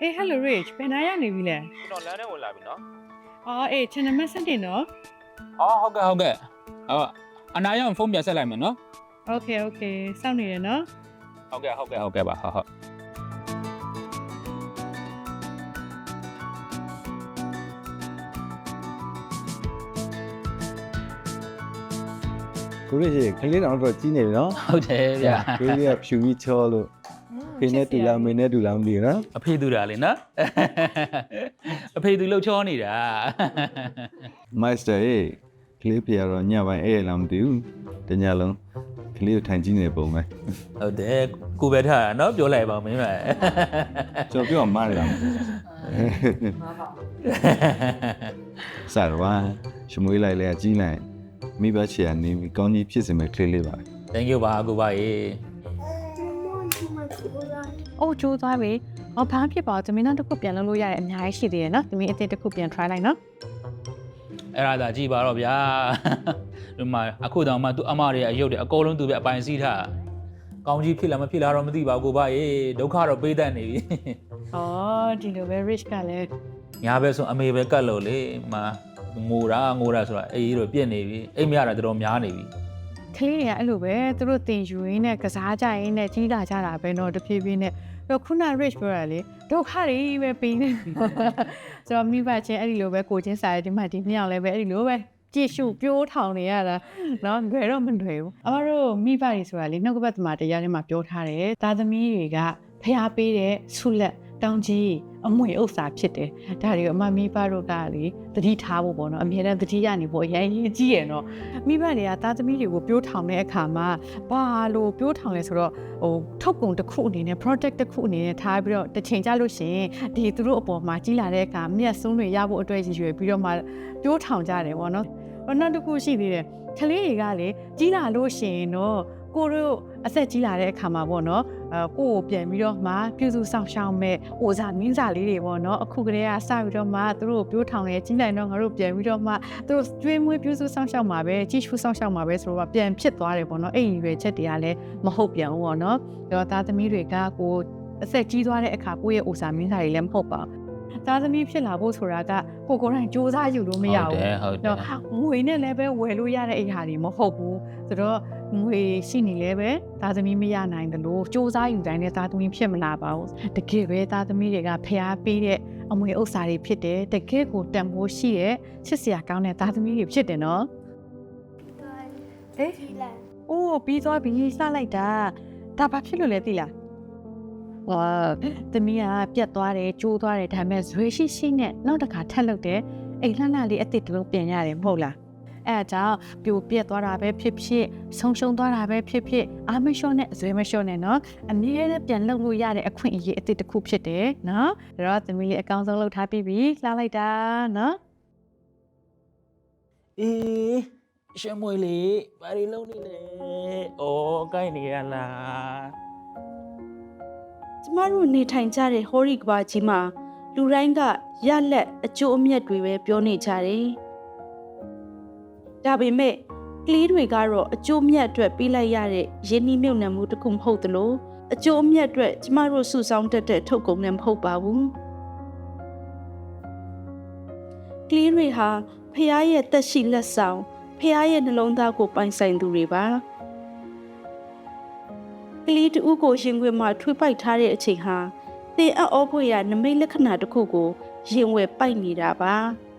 အေး hello rich ဘယ်နားရောက်နေပြီလဲကျွန်တော်လမ်းထဲဝင်လာပြီနော်အော်အေး channel မဆက်တင်နော်အော်ဟုတ်ကဲ့ဟုတ်ကဲ့အော်အနာရအောင်ဖုန်းပြန်ဆက်လိုက်မယ်နော် okay okay စောင့်နေရနော်ဟုတ်ကဲ့ဟုတ်ကဲ့ဟုတ်ကဲ့ပါဟုတ်ဟုတ်ကိုရရှိခလေးတောင်တော့ကြီးနေပြီနော်ဟုတ်တယ်ဗျာကိုရကဖြူပြီးချောလို့ ဖေနဲ့တူလားမေနဲ့တူလားမသိဘူးနော်အဖေသူတာလေနော်အဖေသူလှုပ်ချောနေတာ မိုက်စတာရေးကလေးဖေကတော့ညပိုင်းအဲ့ရလားမသိဘူးတညလုံးကလေးကိုထိုင်ကြည့်နေပုံပဲဟုတ်တယ်ကိုပဲထားတာနော်ပြောလိုက်ပါဦးမင်းမကျွန်တော်ပြောမှန်းရအောင်စရဝါရှမွေးလိုက်လေကြီးလိုက်မိဘချေကနေပြီးကောင်းကြီးဖြစ်စမဲ့ကလေးလေးပါ thank you ပါကိုပါရေ အိုးကြိုးသွားပြီအော်ဘာဖြစ်ပါသမီးနောက်တစ်ခုပြန်လုပ်လို့ရတယ်အများကြီးရှိသေးတယ်နော်သမီးအစ်တစ်ခုပြန် try လိုက်နော်အဲ့ဒါသာကြည်ပါတော့ဗျာဒီမှာအခုတောင်မှသူအမတွေအယုတ်တွေအကုန်လုံးသူပဲအပိုင်စီးထားကောင်းကြီးဖြစ်လားမဖြစ်လားတော့မသိပါဘူးကိုပါရေဒုက္ခတော့ပေးတတ်နေပြီအော်ဒီလိုပဲ rich ကလည်းညာဘက်ဆိုအမေပဲကတ်လို့လေမငိုတာငိုတာဆိုတာအေးတော့ပြက်နေပြီအိမ်မရတာတော်တော်များနေပြီ ကလေးတွေကအဲ့လိုပဲသူတို့တင်ယူရင်းနဲ့ကစားကြရင်းနဲ့ကြီးလာကြတာပဲနော်တဖြည်းဖြည်းနဲ့တော့ခုန rich ပြောရလေဒုက္ခတွေပဲပေးနေဆိုတော့မိဘချင်းအဲ့ဒီလိုပဲကိုချင်းစားရဒီမှာဒီနှစ်ယောက်လည်းပဲအဲ့ဒီလိုပဲကြည့်ရှုပြိုးထောင်နေရတာเนาะဘယ်တော့မလွယ်ဘူးအမတို့မိဘတွေဆိုတာလေနှုတ်ကပတ်သမားတရားထဲမှာပြောထားတယ်သားသမီးတွေကဖျားပေးတဲ့ဆုလက် တောင်းကြီးအမွေဥစ္စာဖြစ်တယ်ဒါတွေကိုအမမိဘတို့ကလေသတိထားဖို့ပေါ့နော်အမြဲတမ်းသတိရနေဖို့အရင်ကြီးကြီးရယ်နော်မိဘတွေကသားသမီးတွေကိုပြိုးထောင်တဲ့အခါမှာဘာလို့ပြိုးထောင်လဲဆိုတော့ဟိုထုတ်ကုန်တစ်ခုအနေနဲ့ product တစ်ခုအနေနဲ့ထားပြီးတော့တစ်ချိန်ကြလို့ရှရင်ဒီသူတို့အပေါ်မှာကြီးလာတဲ့အခါမြတ်ဆုံးတွေရဖို့အတွက်ရည်ရွယ်ပြီးတော့မှပြိုးထောင်ကြတယ်ပေါ့နော်ဟောနောက်တစ်ခုရှိသေးတယ်ကလေးတွေကလေကြီးလာလို့ရှရင်တော့ ကိုတို့အသက်ကြီးလာတဲ့အခါမှာပေါ့နော်အဲကိုကိုပြန်ပြီးတော့မှပြုစုဆောင်ရှောက်မဲ့ဟိုစားမင်းစားလေးတွေပေါ့နော်အခုကလေးကစပြီးတော့မှသူတို့ပြိုးထောင်နေကြီးလိုက်တော့ငါတို့ပြန်ပြီးတော့မှသူတို့ကျွေးမွေးပြုစုဆောင်ရှောက်မှာပဲကြီးရှုဆောင်ရှောက်မှာပဲဆိုတော့ပြန်ဖြစ်သွားတယ်ပေါ့နော်အဲ့ဒီရွယ်ချက်တွေကလည်းမဟုတ်ပြန်ဘူးပေါ့နော်ဒါတော့သားသမီးတွေကကိုအသက်ကြီးသွားတဲ့အခါကိုယ့်ရဲ့ဥစားမင်းစားတွေလည်းမဟုတ်ပါဘူး သားသမီးဖြစ်လာဖို့ဆိုတာကကိုကိုယ်တိုင်စူးစမ်းယူလို့မရဘူးတယ်ဟုတ်တယ်တော့ငွေနဲ့လည်းပဲဝယ်လို့ရတဲ့အိမ်ဟာတွေမဟုတ်ဘူးဆိုတော့ငွေရှိနေလည်းပဲသားသမီးမရနိုင်တယ်လို့စူးစမ်းယူတိုင်းနဲ့သားသမီးဖြစ်မလာပါဘူးတကယ်ပဲသားသမီးတွေကဖျားပေးတဲ့အမွေဥစ္စာတွေဖြစ်တယ်တကယ်ကိုတန်ဖိုးရှိတဲ့ချစ်စရာကောင်းတဲ့သားသမီးတွေဖြစ်တယ်နော်ဟေးအိုးပြီးသွားပြီလှလိုက်တာဒါဘာဖြစ်လို့လဲသိလား ဝါသမီးကပြတ်သွားတယ်ကျိုးသွားတယ်ဒါပေမဲ့ဇွေရှိရှိနဲ့နောက်တစ်ခါထက်လုပ်တယ်အိမ်လှလှလေးအစ်စ်တစ်လုံးပြင်ရတယ်မဟုတ်လားအဲအကြောင်းပြိုပြက်သွားတာပဲဖြစ်ဖြစ်ဆုံရှုံသွားတာပဲဖြစ်ဖြစ်အာမလျှော့နဲ့ဇွေမလျှော့နဲ့နော်အမြဲတမ်းပြန်လုပ်လို့ရတဲ့အခွင့်အရေးအစ်စ်တစ်ခုဖြစ်တယ်နော်ဒါတော့သမီးလေးအကောင်းဆုံးလုပ်ထားပြီးပြီလှလိုက်တာနော်အေးရှမွေလေးဘာတွေလုံးနေလဲအိုးကိုင်းနေရလား ကျမတို့နေထိုင်ကြတဲ့ဟောရီကဘာကြီးမှာလူတိုင်းကရလက်အကျိုးအမြတ်တွေပဲပြောနေကြတယ်။ဒါပေမဲ့ကလေးတွေကတော့အကျိုးမြတ်အတွက်ပေးလိုက်ရတဲ့ရင်းနှီးမြုပ်နှံမှုတစ်ခုမဟုတ်သလိုအကျိုးအမြတ်အတွက်ကျမတို့စုဆောင်းတတ်တဲ့ထုတ်ကုန်လည်းမဟုတ်ပါဘူး။ကလေးတွေဟာဖះရဲ့တက်ရှိလက်ဆောင်ဖះရဲ့နှလုံးသားကိုပိုင်ဆိုင်သူတွေပါ။က လေးတူကိုရင်ခွင်မှာထွေးပိုက်ထားတဲ့အချိန်ဟာတင်အပ်ဩဖွေရနမိတ်လက္ခဏာတစ်ခုကိုရင်ဝယ်ပိုက်နေတာပါ။